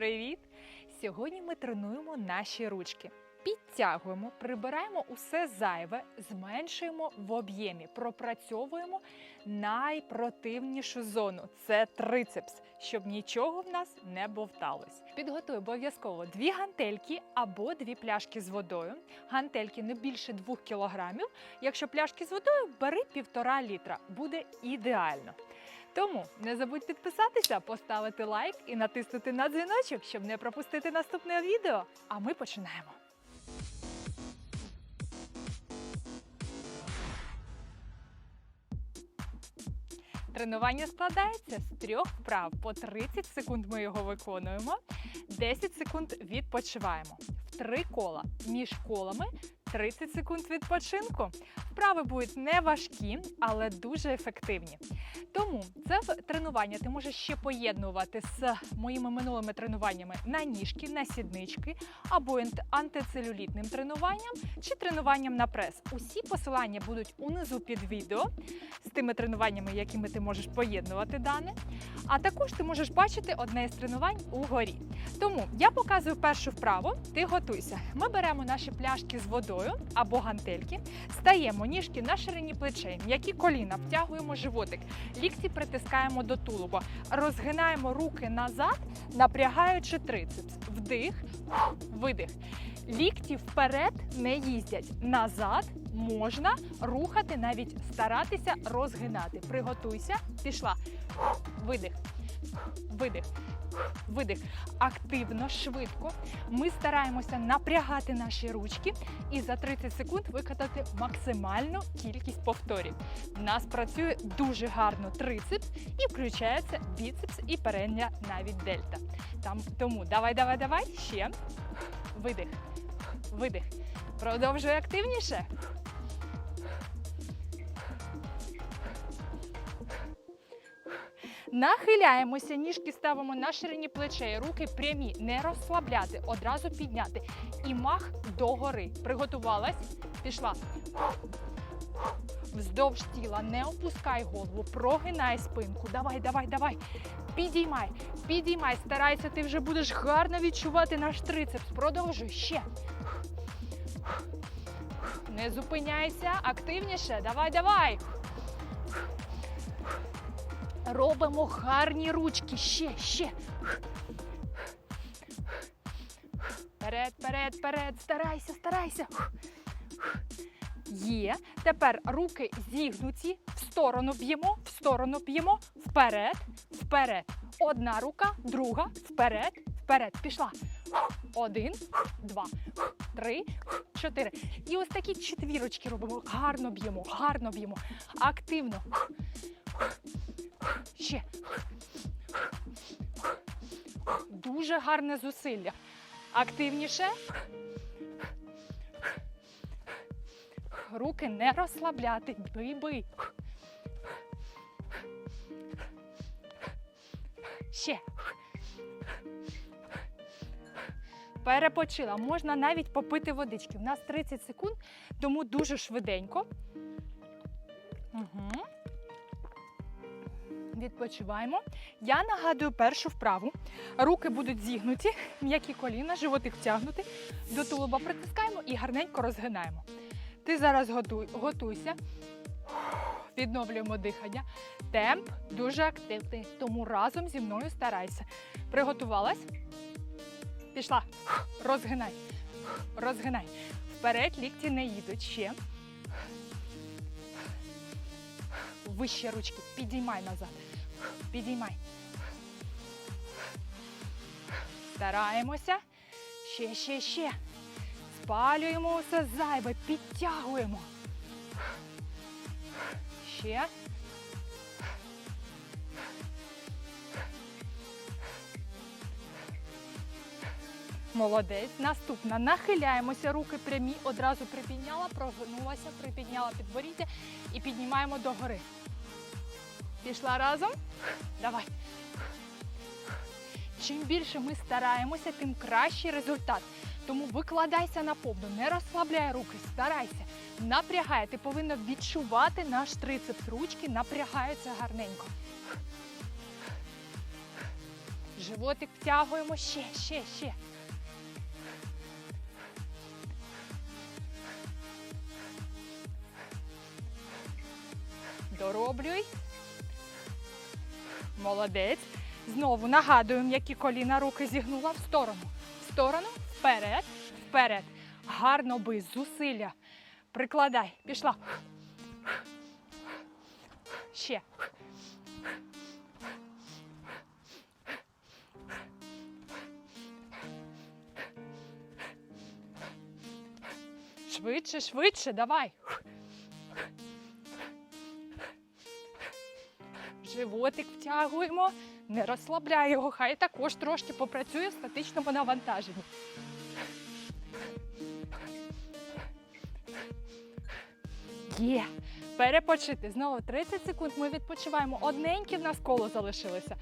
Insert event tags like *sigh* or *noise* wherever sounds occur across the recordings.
Привіт! Сьогодні ми тренуємо наші ручки. Підтягуємо, прибираємо усе зайве, зменшуємо в об'ємі, пропрацьовуємо найпротивнішу зону це трицепс, щоб нічого в нас не бовталось. Підготуй обов'язково дві гантельки або дві пляшки з водою. Гантельки не більше 2 кілограмів. Якщо пляшки з водою, бери півтора літра. Буде ідеально. Тому не забудь підписатися, поставити лайк і натиснути на дзвіночок, щоб не пропустити наступне відео. А ми починаємо. Тренування складається з трьох вправ. По 30 секунд ми його виконуємо, 10 секунд відпочиваємо. В три кола між колами 30 секунд відпочинку. Вправи будуть не важкі, але дуже ефективні. Тому це тренування ти можеш ще поєднувати з моїми минулими тренуваннями на ніжки, на сіднички або антицелюлітним тренуванням чи тренуванням на прес. Усі посилання будуть унизу під відео з тими тренуваннями, якими ти можеш поєднувати дане. А також ти можеш бачити одне із тренувань угорі. Тому я показую першу вправу. Ти готуйся. Ми беремо наші пляшки з водою або гантельки, стаємо ніжки на ширині плечей, м'які коліна, втягуємо животик, лікті притискаємо до тулуба, розгинаємо руки назад, напрягаючи трицепс. Вдих, видих. Лікті вперед не їздять. Назад можна рухати, навіть старатися розгинати. Приготуйся, пішла. Видих, видих, видих. Активно, швидко. Ми стараємося напрягати наші ручки і за 30 секунд виконати максимальну кількість повторів. У нас працює дуже гарно трицепс і включається біцепс і передня навіть дельта. Там, тому давай, давай, давай. Ще. Видих. Видих. Продовжуй активніше. Нахиляємося, ніжки ставимо на ширині плечей, руки прямі, не розслабляти, одразу підняти. І мах догори. Приготувалась, пішла. Вздовж тіла, не опускай голову, прогинай спинку. Давай, давай, давай. Підіймай, підіймай. Старайся, ти вже будеш гарно відчувати наш трицепс. Продовжуй ще. Не зупиняйся, активніше. Давай, давай. Робимо гарні ручки. Ще, ще. Вперед, вперед, вперед. Старайся, старайся. Є. Тепер руки зігнуті, в сторону б'ємо, в сторону б'ємо, вперед, вперед. Одна рука, друга, вперед, вперед. Пішла. Один, два, три, чотири. І ось такі четвірочки робимо. Гарно б'ємо, гарно б'ємо. Активно. Ще. Дуже гарне зусилля. Активніше. Руки не розслабляти. Бий, бий. Ще. Перепочила. Можна навіть попити водички. У нас 30 секунд, тому дуже швиденько. Відпочиваємо. Я нагадую першу вправу. Руки будуть зігнуті, м'які коліна, животик втягнути. До тулуба притискаємо і гарненько розгинаємо. Ти зараз готуй, готуйся. Відновлюємо дихання. Темп дуже активний, тому разом зі мною старайся. Приготувалась? Пішла. Розгинай. Розгинай. Вперед лікті не їдуть ще. Вище ручки. Підіймай назад. Підіймай. Стараємося. Ще, ще, ще. Спалюємо усе зайве, підтягуємо. Ще. Молодець. Наступна. Нахиляємося, руки прямі, одразу припідняла, прогнулася, припідняла підборіддя і піднімаємо догори. Пішла разом. Давай. Чим більше ми стараємося, тим кращий результат. Тому викладайся на повну, не розслабляй руки, старайся, напрягай. Ти повинна відчувати наш трицепс. Ручки напрягаються гарненько. Животик втягуємо ще, ще, ще. Дороблюй. Молодець. Знову нагадуємо, які коліна руки зігнула в сторону. В сторону, вперед, вперед. Гарно би, зусилля. Прикладай. Пішла. Ще. Швидше, швидше, давай. Животик втягуємо, не розслабляй його, хай також трошки попрацює в статичному навантаженні. Є. Перепочити. Знову 30 секунд. Ми відпочиваємо. Одненькі в нас коло залишилося.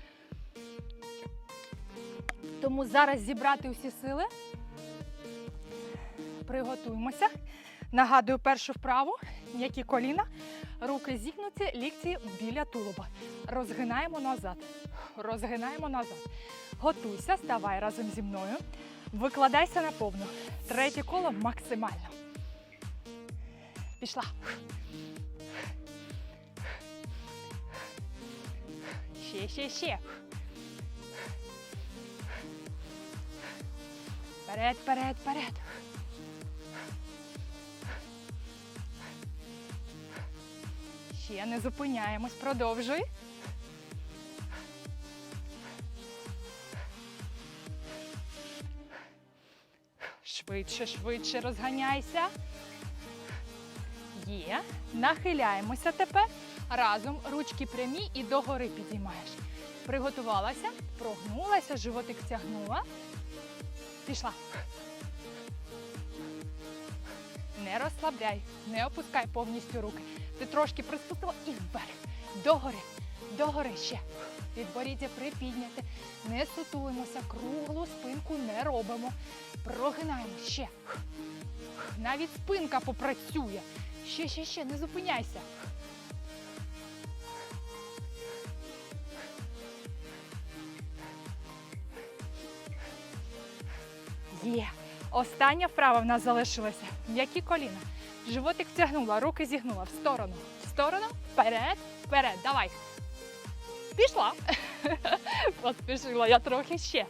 Тому зараз зібрати усі сили. Приготуємося. Нагадую першу вправу, м'які коліна, руки зігнуті, лікті біля тулуба. Розгинаємо назад. Розгинаємо назад. Готуйся, ставай разом зі мною. Викладайся на повну. Третє коло максимально. Пішла. Ще, ще, ще. Вперед, вперед, вперед. Ще не зупиняємось, продовжуй. Швидше, швидше розганяйся. Є. Нахиляємося тепер. Разом ручки прямі і догори підіймаєш. Приготувалася, прогнулася, животик стягнула. Пішла. Не розслабляй, не опускай повністю руки. Ти трошки приспустила і вверх. Догори, догори ще. Підборіддя припідняти. Не сутулимося, круглу спинку не робимо. Прогинаємо ще. Навіть спинка попрацює. Ще, ще, ще, не зупиняйся. Є. Остання вправа в нас залишилася. М'які коліна. Животик втягнула, руки зігнула в сторону. В сторону, вперед, вперед. Давай. Пішла. *laughs* Поспішила я трохи ще.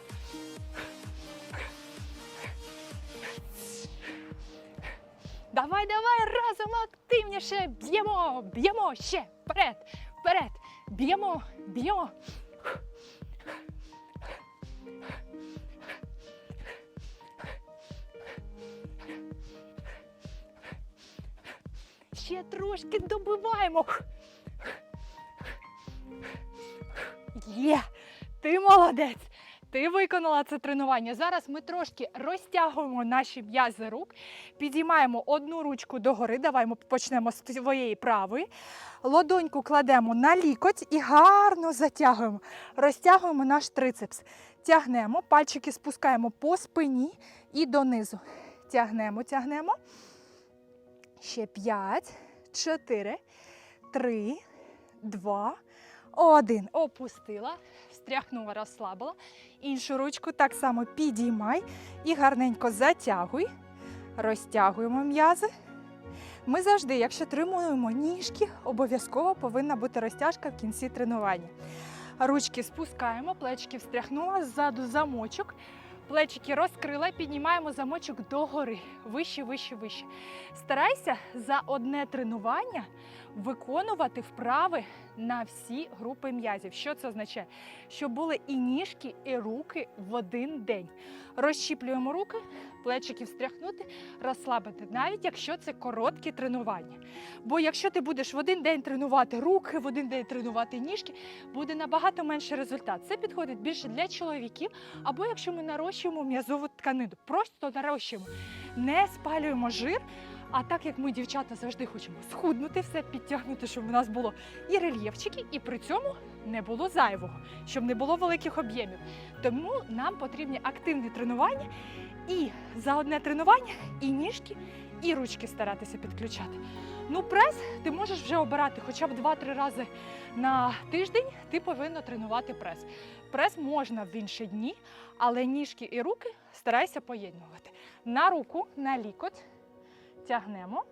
Давай, давай, разом активніше. Б'ємо, б'ємо ще. Вперед, вперед. Б'ємо, б'ємо. Ще трошки добиваємо. Є, ти молодець. Ти виконала це тренування. Зараз ми трошки розтягуємо наші м'язи рук, підіймаємо одну ручку догори. Давай ми почнемо з твоєї правої. Лодоньку кладемо на лікоть і гарно затягуємо. Розтягуємо наш трицепс. Тягнемо, пальчики спускаємо по спині і донизу. Тягнемо, тягнемо. Ще 5, 4, 3, 2, 1. Опустила, встряхнула, розслабила. Іншу ручку так само підіймай і гарненько затягуй. Розтягуємо м'язи. Ми завжди, якщо тримуємо ніжки, обов'язково повинна бути розтяжка в кінці тренування. Ручки спускаємо, плечики встряхнула, ззаду замочок. Плечики розкрила, піднімаємо замочок догори. Вище, вище, вище. Старайся за одне тренування виконувати вправи на всі групи м'язів. Що це означає? Щоб були і ніжки, і руки в один день. Розщіплюємо руки, плечики встряхнути, розслабити, навіть якщо це короткі тренування. Бо якщо ти будеш в один день тренувати руки, в один день тренувати ніжки, буде набагато менший результат. Це підходить більше для чоловіків, або якщо ми нарощуємо м'язову тканину, просто нарощуємо, не спалюємо жир. А так як ми, дівчата, завжди хочемо схуднути, все підтягнути, щоб у нас було і рельєфчики, і при цьому не було зайвого, щоб не було великих об'ємів. Тому нам потрібні активні тренування і за одне тренування і ніжки, і ручки старатися підключати. Ну, прес ти можеш вже обирати хоча б 2-3 рази на тиждень. Ти повинна тренувати прес. Прес можна в інші дні, але ніжки і руки старайся поєднувати. На руку, на лікоть тягнемо,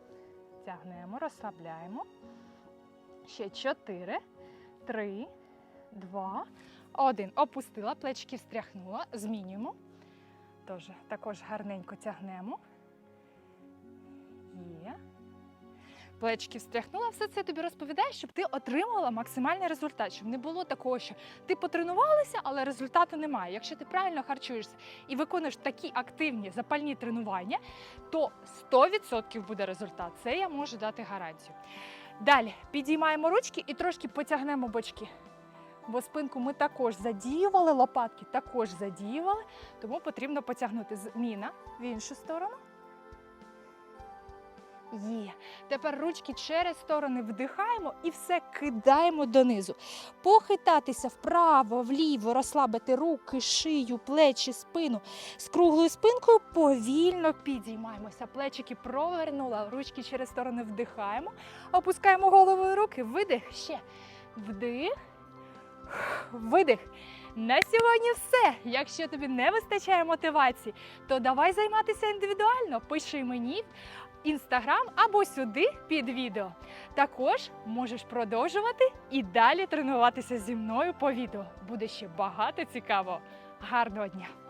тягнемо, розслабляємо. Ще 4, 3, 2, 1. Опустила, плечки встряхнула, змінюємо. Тож, також гарненько тягнемо. Є. Плечки встряхнула, все це тобі розповідаю, щоб ти отримала максимальний результат, щоб не було такого, що ти потренувалася, але результату немає. Якщо ти правильно харчуєшся і виконуєш такі активні запальні тренування, то 100% буде результат. Це я можу дати гарантію. Далі підіймаємо ручки і трошки потягнемо бочки. Бо спинку ми також задіювали, лопатки також задіювали, тому потрібно потягнути зміна в іншу сторону. Є. Тепер ручки через сторони вдихаємо і все кидаємо донизу. Похитатися вправо, вліво, розслабити руки, шию, плечі, спину. З круглою спинкою повільно підіймаємося. Плечики провернула, ручки через сторони вдихаємо, опускаємо голову і руки, видих, ще вдих, видих. На сьогодні все. Якщо тобі не вистачає мотивації, то давай займатися індивідуально. Пиши мені в інстаграм або сюди під відео. Також можеш продовжувати і далі тренуватися зі мною по відео. Буде ще багато цікавого. Гарного дня!